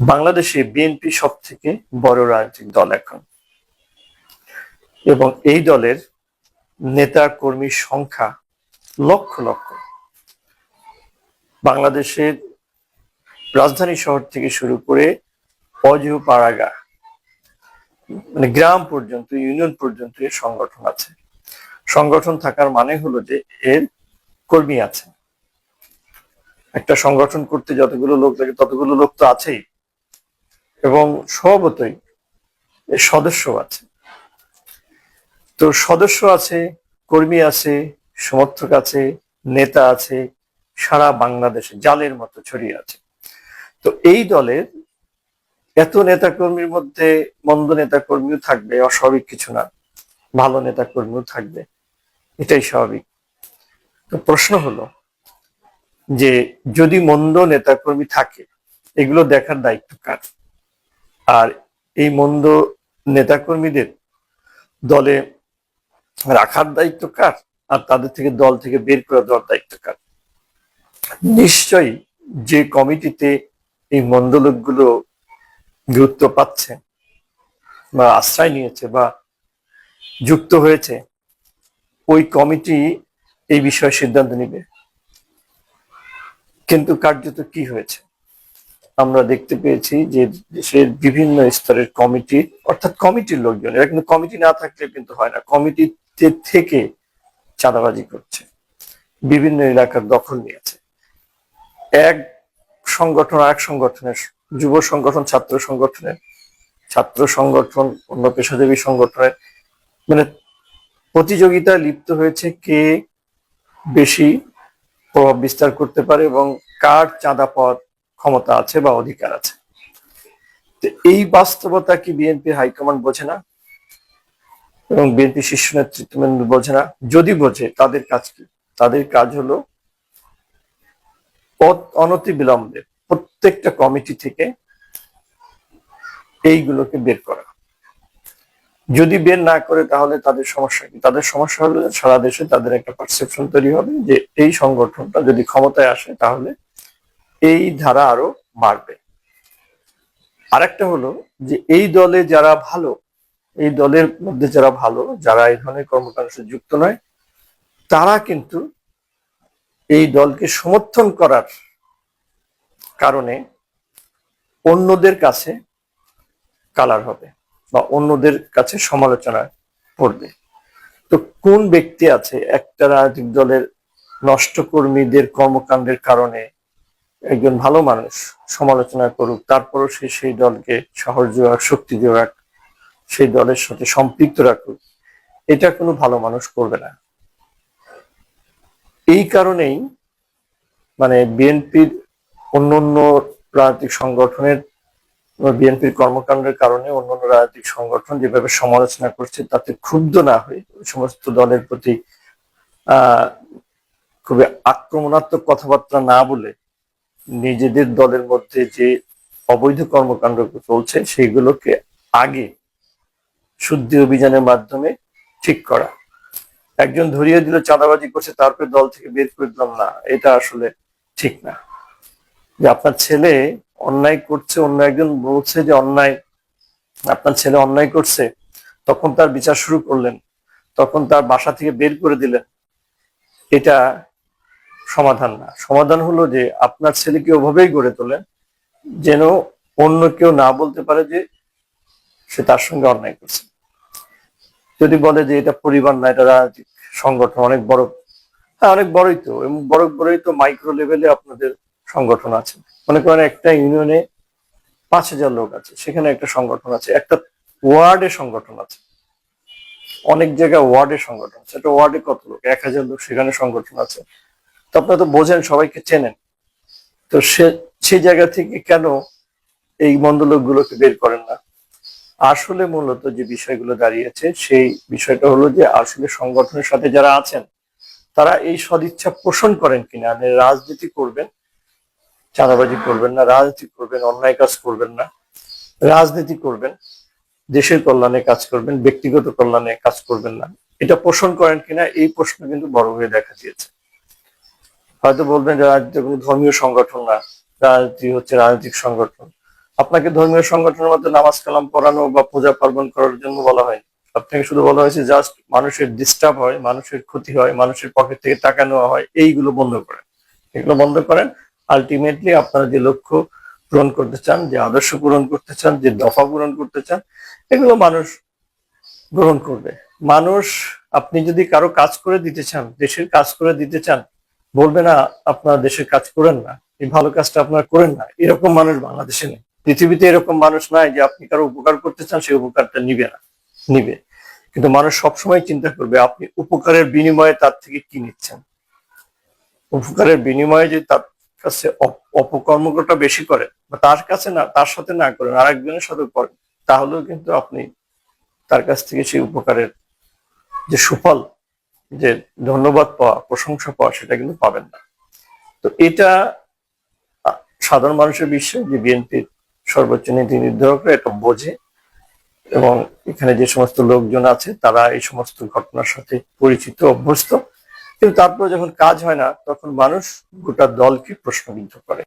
বাংলাদেশে বিএনপি সব থেকে বড় রাজনৈতিক দল এখন। এবং এই দলের নেতা কর্মীর সংখ্যা লক্ষ লক্ষ। বাংলাদেশের রাজধানী শহর থেকে শুরু করে অজু পাড়াগা মানে গ্রাম পর্যন্ত, ইউনিয়ন পর্যন্ত এর সংগঠন আছে। সংগঠন থাকার মানে হলো যে এর কর্মী আছে। একটা সংগঠন করতে যতগুলো লোক লাগে ততগুলো লোক তো আছেই। এবং স্বভাবতই সদস্য আছে। তো সদস্য আছে, কর্মী আছে, সমর্থক আছে, নেতা আছে, সারা বাংলাদেশে জালের মতো ছড়িয়ে আছে। তো এই দলের এত নেতা কর্মীর মধ্যে মন্দ নেতা কর্মীও থাকবে, অস্বাভাবিক কিছু না। ভালো নেতা কর্মীও থাকবে। এটাই স্বাভাবিক। তো প্রশ্ন হলো যে যদি মন্দ নেতাকর্মী থাকে, এগুলো দেখার দায়িত্ব কার? আর এই মন্দ নেতাকর্মীদের দলে রাখার দায়িত্ব কার? আর তাদের থেকে দল থেকে বের করে দেওয়ার দায়িত্ব কার? নিশ্চয়ই যে কমিটিতে এই মন্দ লোকগুলো গুরুত্ব পাচ্ছে বা আশ্রয় নিয়েছে বা যুক্ত হয়েছে, ওই কমিটি এই বিষয়ে সিদ্ধান্ত নিবে। কিন্তু কার্যত কি হয়েছে? আমরা দেখতে পেয়েছি যে দেশের বিভিন্ন স্তরের কমিটি, অর্থাৎ কমিটির লোকজন, এরা কিন্তু কমিটি না থাকলে কিন্তু হয় না, কমিটিতে থেকে চাঁদাবাজি করছে, বিভিন্ন এলাকার দখল নিয়েছে। এক সংগঠন এক সংগঠনের যুব সংগঠন, ছাত্র সংগঠনের, ছাত্র সংগঠন, অন্য পেশাজীবী সংগঠনের মানে প্রতিযোগিতায় লিপ্ত হয়েছে কে বেশি প্রভাব বিস্তার করতে পারে এবং কার চাঁদা পাওয়ার ক্ষমতা আছে বা অধিকার আছে। তো এই বাস্তবতা কি বিএনপি হাইকমান্ড বোঝে না? এবং বিএনপি শীর্ষ নেতৃত্ব বোঝে না? যদি বোঝে, তাদের কাজ কি? তাদের কাজ হলো অনতি বিলম্বে প্রত্যেকটা কমিটি থেকে এইগুলোকে বের করা। যদি বের না করে, তাহলে তাদের সমস্যা কি? তাদের সমস্যা হলো সারা দেশে তাদের একটা পারসেপশন তৈরি হবে যে এই সংগঠনটা যদি ক্ষমতায় আসে, তাহলে এই ধারা আরও বাড়বে। আরেকটা হলো যে এই দলে যারা ভালো, এই দলের মধ্যে যারা ভালো, যারা এই ধরনের কর্মকাণ্ডের সাথে যুক্ত নয়, তারা কিন্তু এই দলকে সমর্থন করার কারণে অন্যদের কাছে কালার হবে বা অন্যদের কাছে সমালোচনা পড়বে তো কোন ব্যক্তি আছে? একটা রাজনৈতিক দলের নষ্ট কর্মীদের কর্মকাণ্ডের কারণে একজন ভালো মানুষ সমালোচনা করুক, তারপরও সে সেই দলকে সাহস যোগাক শক্তি যোগাক সেই দলের সাথে সম্পৃক্ত রাখুক, এটা কোনো ভালো মানুষ করবে না। এই কারণেই মানে বিএনপির অন্য অন্য রাজনৈতিক সংগঠনের বিএনপির কর্মকাণ্ডের কারণে অন্যান্য রাজনৈতিক সংগঠন যেভাবে সমালোচনা করছে, তাতে ক্ষুব্ধ না হয়ে সমস্ত দলের প্রতি, আহ, খুবই আক্রমণাত্মক কথাবার্তা না বলে নিজেদের দলের মধ্যে যে অবৈধ কর্মকাণ্ড চলছে সেগুলোকে আগে শুদ্ধি অভিযানের মাধ্যমে ঠিক করা। একজন ধরিয়ে দিল, চাঁদাবাজি করছে, তারপরে দল থেকে বের করে দিলাম, না, এটা আসলে ঠিক না। যে আপনার ছেলে অন্যায় করছে, অন্য একজন বলছে যে অন্যায়, আপনার ছেলে অন্যায় করছে, তখন তার বিচার শুরু করলেন, তখন তার বাসা থেকে বের করে দিলেন। এটা সমাধান না। সমাধান হলো যে আপনার ছেলেকে ওভাবেই গড়ে তোলেন, যেন অন্য কেউ না বলতে পারে যে সে তার সঙ্গে অন্যায় করছে। যদি বলে যে এটা পরিবার না, এটা রাজনৈতিক সংগঠন, অনেক বড় হ্যাঁ অনেক বড়ই তো, এবং বড়, বড়ই তো মাইক্রো লেভেলে আপনাদের সংগঠন আছে। মনে করেন একটা ইউনিয়নে পাঁচ হাজার লোক আছে, সেখানে একটা সংগঠন আছে, একটা ওয়ার্ডে সংগঠন আছে। অনেক জায়গায় ওয়ার্ডে সংগঠন আছে, একটা ওয়ার্ডে কত লোক? এক হাজার লোক সেখানে সংগঠন আছে। তো আপনারা তো বোঝেন, সবাইকে চেনেন। তো সে সেই জায়গা থেকে কেন এই মন্দ লোকগুলোকে বের করেন না? আসলে মূলত যে বিষয়গুলো দাঁড়িয়েছে সেই বিষয়টা হলো যে আসলে সংগঠনের সাথে যারা আছেন, তারা এই সদিচ্ছা পোষণ করেন কিনা? মানে রাজনীতি করবেন, চাঁদাবাজি করবেন না, রাজনীতি করবেন, অন্যায় কাজ করবেন না, রাজনীতি করবেন, দেশের কল্যাণে কাজ করবেন, ব্যক্তিগত কল্যাণে কাজ করবেন না। এটা পোষণ করেন কিনা? এই প্রশ্ন কিন্তু বড় হয়ে দেখা দিয়েছে। হয়তো বলবেন যে রাজনীতি কোনো ধর্মীয় সংগঠন না, রাজনীতি হচ্ছে রাজনৈতিক সংগঠন। আপনাকে ধর্মীয় সংগঠনের মধ্যে নামাজ কালাম পড়ানো বা পূজা পার্বণ করার জন্য বলা হয় আপনাকে শুধু বলা হয়েছে জাস্ট মানুষের ডিস্টার্ব হয়, মানুষের ক্ষতি হয়, মানুষের পকেট থেকে টাকা নেওয়া হয়, এইগুলো বন্ধ করেন। এগুলো বন্ধ করেন। আলটিমেটলি আপনারা যে লক্ষ্য পূরণ করতে চান, যে আদর্শ পূরণ করতে চান, যে দফা পূরণ করতে চান, এগুলো মানুষ গ্রহণ করবে। মানুষ, আপনি যদি কারও কাজ করে দিতে চান, দেশের কাজ করে দিতে চান বলবে, না, আপনার দেশের কাজ করেন না, এই ভালো কাজটা আপনারা করেন না। এরকম মানুষ বাংলাদেশে নেই। পৃথিবীতে এরকম মানুষ নাই যে আপনি কারও উপকার করতে চান সেই উপকারটা নিবে না, নিবে। কিন্তু মানুষ সবসময় চিন্তা করবে, আপনি উপকারের বিনিময়ে তার থেকে কি নিচ্ছেন? উপকারের বিনিময়ে যে তার কাছে অপ- অপকর্মটা বেশি করে বা তার কাছে না, তার সাথে না করেন, আরেকজনের সাথে করেন, তাহলেও কিন্তু আপনি তার কাছ থেকে সেই উপকারের যে সুফল যে ধন্যবাদ পাওয়া, প্রশংসা পাওয়া সেটা কিন্তু পাবেন না। তো এটা সাধারণ মানুষের বিশ্বাস যে বিএনপির সর্বোচ্চ নীতি নির্ধারকরা এটা বোঝে এবং এখানে যে সমস্ত লোকজন আছে তারা এই সমস্ত ঘটনার সাথে পরিচিত, অভ্যস্ত। কিন্তু তারপর যখন কাজ হয় না, তখন মানুষ গোটা দলকে প্রশ্নবিদ্ধ করে।